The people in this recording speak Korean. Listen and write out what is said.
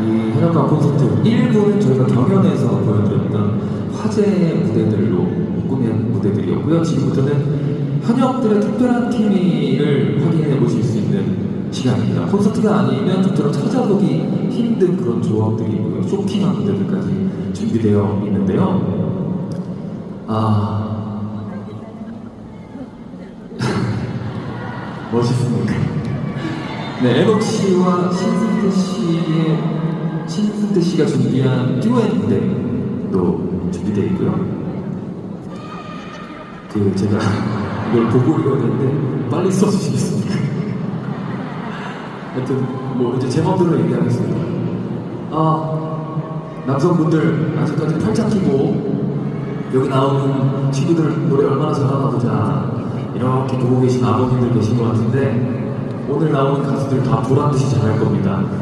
이 현역가 콘서트 1부는 저희가 경연에서 보여드렸던 화제 무대들로 꾸민 무대들이었고요. 지금부터는 현역들의 특별한 케미를 확인해 보실 수 있는 시간입니다. 콘서트가 아니면 좀처럼 찾아보기 힘든 그런 조합들이고요. 쇼킹한 무대들까지 준비되어 있는데요. 아, 멋있습니까? 네, 에녹 씨와 신승태 씨의 신승태 씨가 준비한 듀엣 무대도 준비되어 있고요. 그 제가 이걸 보고 읽었는데 빨리 써주시겠습니까? 하여튼 뭐 이제 제 마음대로 얘기하겠습니다. 아 남성분들 아직까지 팔짱 끼고 여기 나오는 친구들 노래 얼마나 잘하나 보자 이렇게 보고 계신 아버님들 계신 것 같은데 오늘 나오는 가수들 다 보란 듯이 잘할 겁니다.